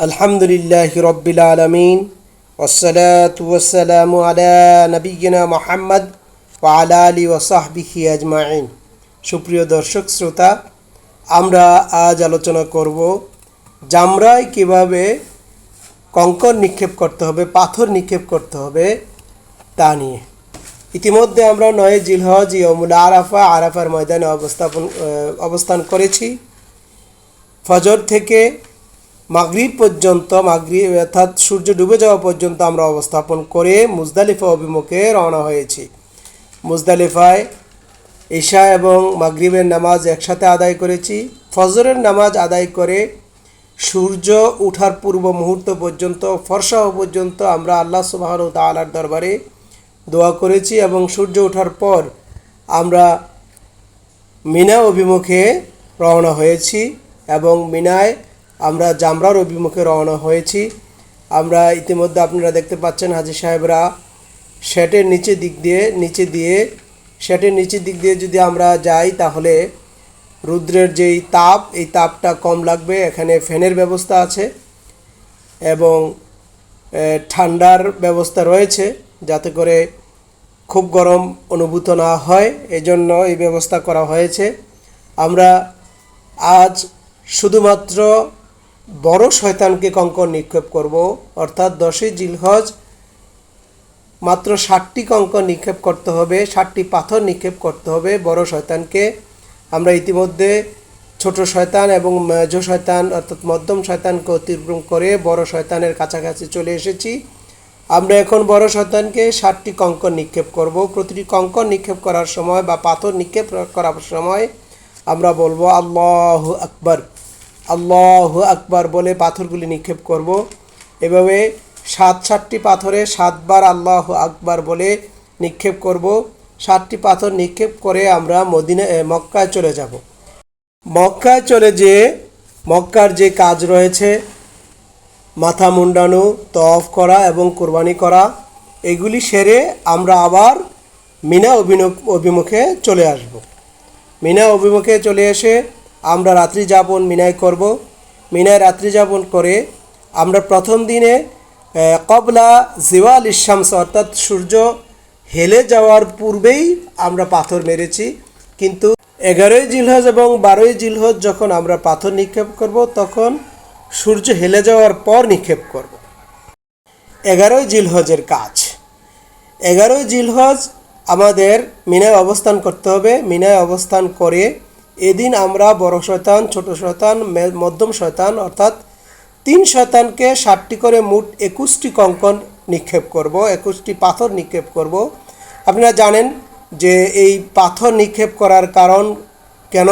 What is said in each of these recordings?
আলহামদুলিল্লাহ রব্বিল আলমিন ওসালাতাম আলা নবীনা মোহাম্মদ আলা আলী ওসাহবিহি আজমাইন। সুপ্রিয় দর্শক, শ্রোতা, আমরা আজ আলোচনা করব জামরায় কীভাবে কঙ্কর নিক্ষেপ করতে হবে, পাথর নিক্ষেপ করতে হবে তা নিয়ে। ইতিমধ্যে আমরা নয় জিলহজ ইয়মুল আরাফা, আরাফার ময়দানে অবস্থাপন অবস্থান করেছি। ফজর থেকে মাগরিব পর্যন্ত, মাগরিব অর্থাৎ সূর্য ডুবে যাওয়া পর্যন্ত আমরা অবস্থাপন করে মুজদালিফা অভিমুখে রওনা হয়েছি। মুজদালিফায় ঈশা এবং মাগরিবের নামাজ একসাথে আদায় করেছি। ফজরের নামাজ আদায় করে সূর্য উঠার পূর্ব মুহূর্ত পর্যন্ত, ফর্সা পর্যন্ত আমরা আল্লাহ সুবাহন তালার দরবারে দোয়া করেছি এবং সূর্য ওঠার পর আমরা মিনা অভিমুখে রওনা হয়েছি এবং মিনায় আমরা জামরার অভিমুখে রওনা হয়েছি। আমরা ইতিমধ্যে আপনারা দেখতে পাচ্ছেন হাজি সাহেবরা শ্যাটের নিচে দিক দিয়ে, নিচে দিয়ে শ্যাটের নিচের দিক দিয়ে যদি আমরা যাই তাহলে রুদ্রের যেই তাপ, এই তাপটা কম লাগবে। এখানে ফ্যানের ব্যবস্থা আছে এবং ঠান্ডার ব্যবস্থা রয়েছে যাতে করে খুব গরম অনুভূত না হয়। এজন্য এই ব্যবস্থা করা হয়েছে। আমরা আজ শুধুমাত্র বড় শয়তানকে কঙ্কর নিক্ষেপ করব, অর্থাৎ দশই জিলহজ মাত্র ষাটটি কঙ্কর নিক্ষেপ করতে হবে, ষাটটি পাথর নিক্ষেপ করতে হবে বড় শয়তানকে। আমরা ইতিমধ্যে ছোট শয়তান এবং মেজ শয়তান, অর্থাৎ মধ্যম শয়তানকে অতিক্রম করে বড় শয়তানের কাছাকাছি চলে এসেছি। আমরা এখন বড় শয়তানকে ষাটটি কঙ্কর নিক্ষেপ করব। প্রতিটি কঙ্কর নিক্ষেপ করার সময় বা পাথর নিক্ষেপ করার সময় আমরা বলব, আল্লাহ আকবর। আল্লাহ আকবার বলে পাথরগুলি নিক্ষেপ করব। এভাবে সাত সাতটি পাথরে সাতবার আল্লাহ আকবার বলে নিক্ষেপ করব। সাতটি পাথর নিক্ষেপ করে আমরা মদিনা মক্কায় চলে যাব। মক্কায় চলে যেয়ে মক্কার যে কাজ রয়েছে, মাথা মুন্ডানো তফ করা এবং কোরবানি করা, এগুলি সেরে আমরা আবার মিনা অভিমুখে চলে আসব। মিনা অভিমুখে চলে এসে আমরা রাত্রি যাপন মিনায় করব। মিনায় রাত্রি যাপন করে আমরা প্রথম দিনে কবলা জিওয়াল ইসামস অর্থাৎ সূর্য হেলে যাওয়ার পূর্বেই আমরা পাথর মেরেছি। কিন্তু এগারোই জিলহজ এবং বারোই জিলহজ যখন আমরা পাথর নিক্ষেপ করব, তখন সূর্য হেলে যাওয়ার পর নিক্ষেপ করব। এগারোই জিলহজের কাজ। এগারোই জিলহজ আমাদের মিনায় অবস্থান করতে হবে। মিনায় অবস্থান করে এদিন আমরা বড় শয়তান, ছোট শয়তান মধ্যম শয়তান, অর্থাৎ তিন শয়তানকে ষাটটি করে মোট একুশটি কঙ্কন নিক্ষেপ করব, একুশটি পাথর নিক্ষেপ করব। আপনারা জানেন যে এই পাথর নিক্ষেপ করার কারণ কেন?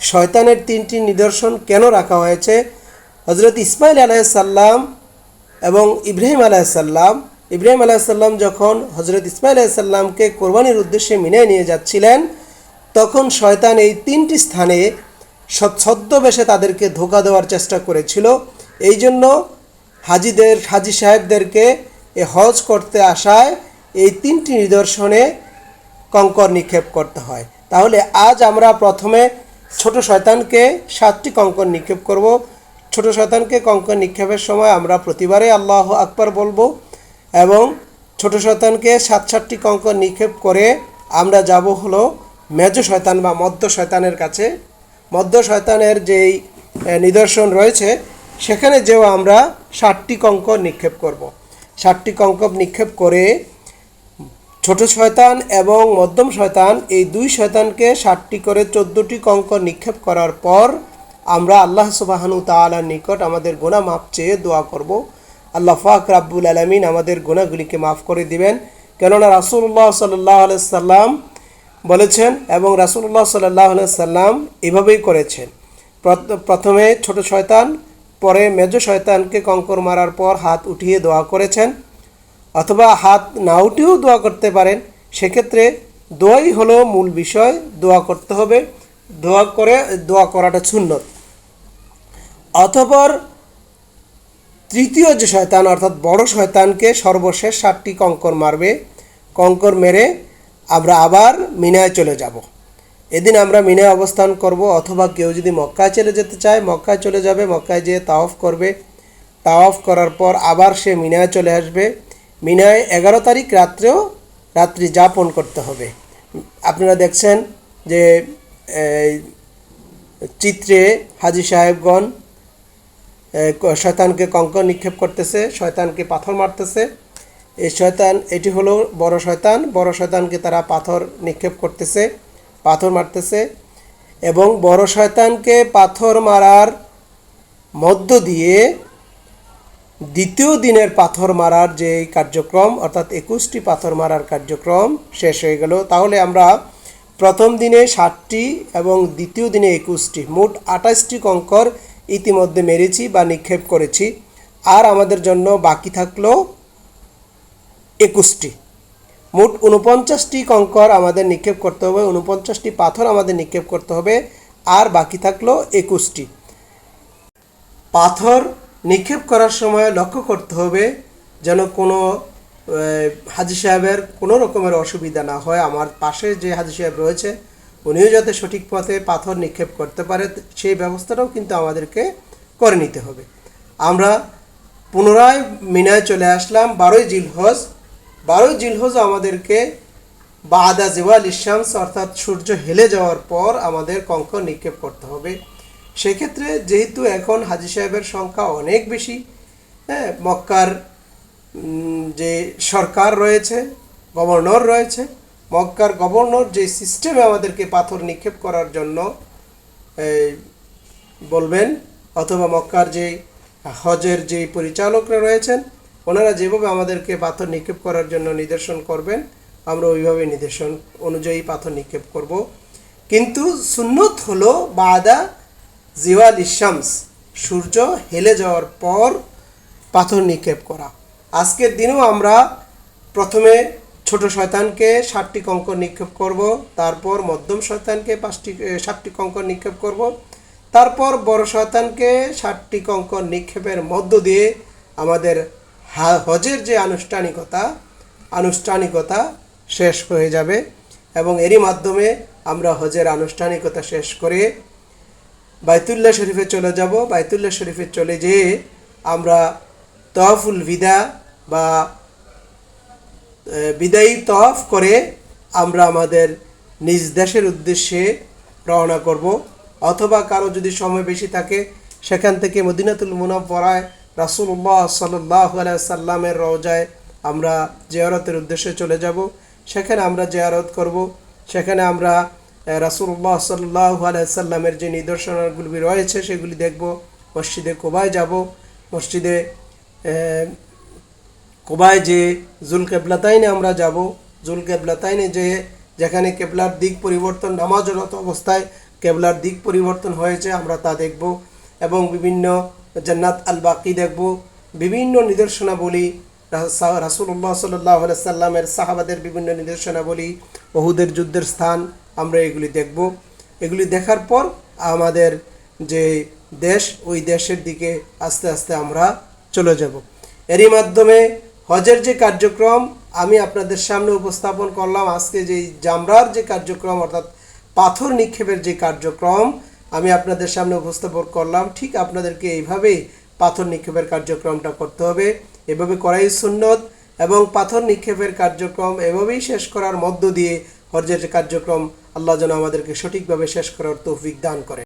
শয়তানের তিনটি নিদর্শন কেন রাখা হয়েছে? হজরত ইসমাইল আলাইসাল্লাম এবং ইব্রাহিম আলাইসাল্লাম ইব্রাহিম আলাইসাল্লাম যখন হজরত ইসমাইল আলাইসাল্লামকে কোরবানির উদ্দেশ্যে মিনায় নিয়ে যাচ্ছিলেন তখন শয়তান এই তিনটি স্থানে ছদ্মবেশে তাদেরকে ধোকা দেওয়ার চেষ্টা করেছিল। এই জন্য হাজিদের, হাজি সাহেবদেরকে এ হজ করতে আসায় এই তিনটি নিদর্শনে কঙ্কর নিক্ষেপ করতে হয়। তাহলে আজ আমরা প্রথমে ছোট শয়তানকে, সাতটি কঙ্কর নিক্ষেপ করব। ছোট শয়তানকে কঙ্কর নিক্ষেপের সময় আমরা প্রতিবারে আল্লাহ আকবার বলব এবং ছোট শয়তানকে সাত, সাতটি কঙ্কর নিক্ষেপ করে আমরা যাব হলো মেজ শয়তান বা মধ্য শয়তানের কাছে মধ্য শয়তানের যেই নিদর্শন রয়েছে, সেখানে যেও আমরা ষাটটি কঙ্ক নিক্ষেপ করব। ষাটটি কঙ্ক নিক্ষেপ করে ছোট শয়তান এবং মধ্যম শয়তান, এই দুই শয়তানকে ষাটটি করে চোদ্দোটি কঙ্ক নিক্ষেপ করার পর আমরা আল্লাহ সুবাহানু তালার নিকট আমাদের গোনা মাপ চেয়ে দোয়া করব। আল্লাহ ফাক রাব্বুল আলমিন আমাদের গোনাগুলিকে মাফ করে দিবেন। কেননা রাসুল্লাহ সাল্লাহ সাল্লাম বলেছেন এবং রাসুল্লাহ সাল্লাহ সাল্লাম এভাবেই করেছেন। প্রথমে ছোট শয়তান, পরে মেজ শয়তানকে কঙ্কর মারার পর হাত উঠিয়ে দোয়া করেছেন, অথবা হাত না উঠেও দোয়া করতে পারেন। সেক্ষেত্রে দোয়াই হলো মূল বিষয়, দোয়া করতে হবে। দোয়া করে, দোয়া করাটা সুন্নত। অতপর তৃতীয় যে শয়তান, অর্থাৎ বড় শয়তানকে সর্বশেষ সাতটি কঙ্কর মারবে। কঙ্কর মেরে আমরা আবার মিনায় চলে যাব। এদিন আমরা মিনায় অবস্থান করব, অথবা কেউ যদি মক্কায় চলে যেতে চায়, মক্কায় চলে যাবে, মক্কায় যেয়ে তাওফ করবে। তাওয়াফ করার পর আবার সে মিনায় চলে আসবে। মিনায় এগারো তারিখ রাত্রেও রাত্রি যাপন করতে হবে। আপনারা দেখছেন যে চিত্রে হাজি সাহেবগণ শয়তানকে কঙ্কর নিক্ষেপ করতেছে, শয়তানকে পাথর মারতেছে। এই শয়তান, এটি হলো বড় শয়তান। বড় শয়তানকে তারা পাথর নিক্ষেপ করতেছে, পাথর মারতেছে এবং বড় শয়তানকে পাথর মারার মধ্য দিয়ে দ্বিতীয় দিনের পাথর মারার যে কার্যক্রম, অর্থাৎ একুশটি পাথর মারার কার্যক্রম শেষ হয়ে গেল। তাহলে আমরা প্রথম দিনে ষাটটি এবং দ্বিতীয় দিনে একুশটি, মোট আঠাশটি কঙ্কর ইতিমধ্যে মেরেছি বা নিক্ষেপ করেছি। আর আমাদের জন্য বাকি থাকল একুশটি। মোট উনপঞ্চাশটি কঙ্কর আমাদের নিক্ষেপ করতে হবে উনপঞ্চাশটি পাথর আমাদের নিক্ষেপ করতে হবে, আর বাকি থাকল একুশটি। পাথর নিক্ষেপ করার সময় লক্ষ্য করতে হবে যেন কোনো হাজি সাহেবের কোনো রকমের অসুবিধা না হয়। আমার পাশে যে হাজি সাহেব রয়েছে, উনিও যাতে সঠিক পথে পাথর নিক্ষেপ করতে পারে, সেই ব্যবস্থাটাও কিন্তু আমাদেরকে করে নিতে হবে। আমরা পুনরায় মিনায় চলে আসলাম, বারোই জিলহজ বারোই জিলহজ আমাদেরকে বাদা জেওয়াল ইসামস অর্থাৎ সূর্য হেলে যাওয়ার পর আমাদের কঙ্কর নিক্ষেপ করতে হবে। সেক্ষেত্রে যেহেতু এখন হাজি সাহেবের সংখ্যা অনেক বেশি হ্যাঁ মক্কার যে সরকার রয়েছে, গভর্নর রয়েছে, মক্কার গভর্নর যে সিস্টেমে আমাদেরকে পাথর নিক্ষেপ করার জন্য বলবেন, অথবা মক্কার যে হজের যে পরিচালকরা রয়েছেন ওনারা যেভাবে আমাদেরকে পাথর নিক্ষেপ করার জন্য নিদর্শন করবেন, আমরা ওইভাবে নিদর্শন অনুযায়ী পাথর নিক্ষেপ করব। কিন্তু সুন্নত হলো বাদা জিওয়াল ইসামস সূর্য হেলে যাওয়ার পর পাথর নিক্ষেপ করা। আজকের দিনেও আমরা প্রথমে ছোট শয়তানকে ষাটটি কঙ্কর নিক্ষেপ করব, তারপর মধ্যম শয়তানকে পাঁচটি ষাটটি কঙ্কর নিক্ষেপ করব, তারপর বড় শয়তানকে ষাটটি কঙ্কর নিক্ষেপের মধ্য দিয়ে আমাদের হজের যে আনুষ্ঠানিকতা আনুষ্ঠানিকতা শেষ হয়ে যাবে এবং এরই মাধ্যমে আমরা হজের আনুষ্ঠানিকতা শেষ করে বাইতুল্লাহ শরীফে চলে যাব। বাইতুল্লাহ শরীফে চলে যেয়ে আমরা তহফুল বিদা বা বিদায়ী তহফ করে আমরা আমাদের নিজ দেশের উদ্দেশ্যে রওনা করব। অথবা কারও যদি সময় বেশি থাকে, সেখান থেকে মদিনাতুল মুনাফ মুনাফরায় রাসুল্লাহ সাল্লাহ সাল্লামের রওজায় আমরা জিয়ারতের উদ্দেশ্যে চলে যাব। সেখানে আমরা জিয়ারত করব। সেখানে আমরা রাসুল্লাহ সাল্লাহ সাল্লামের যে নিদর্শনগুলি রয়েছে সেগুলি দেখব। মসজিদে কোবায় যাব। মসজিদে কোবায় যে জুল কেবলাতাইনে আমরা যাব। জুল কেবলাতাইনে যে, যেখানে কেবলার দিক পরিবর্তন, নামাজরত অবস্থায় কেবলার দিক পরিবর্তন হয়েছে, আমরা তা দেখব। এবং বিভিন্ন জান্নাত আল বাকি দেখব। বিভিন্ন নিদর্শনাবলী রাসুল্লাহ সাল্লাহ সাল্লামের সাহাবাদের বিভিন্ন নিদর্শনাবলী বহুদের যুদ্ধের স্থান, আমরা এগুলি দেখব। এগুলি দেখার পর আমাদের যে দেশ, ওই দেশের দিকে আস্তে আস্তে আমরা চলে যাব। এরই মাধ্যমে হজের যে কার্যক্রম, আমি আপনাদের সামনে উপস্থাপন করলাম। আজকে যে জামরার যে কার্যক্রম, অর্থাৎ পাথর নিক্ষেপের যে কার্যক্রম আমি আপনাদের সামনে উপস্থাপন করলাম, ঠিক আপনাদেরকে এইভাবেই পাথর নিক্ষেপের কার্যক্রমটা করতে হবে। এভাবে করাই সুন্নত এবং পাথর নিক্ষেপের কার্যক্রম এভাবেই শেষ করার মধ্য দিয়ে হজের কার্যক্রম আল্লাহ যেন আমাদেরকে সঠিকভাবে শেষ করার তৌফিক দান করে।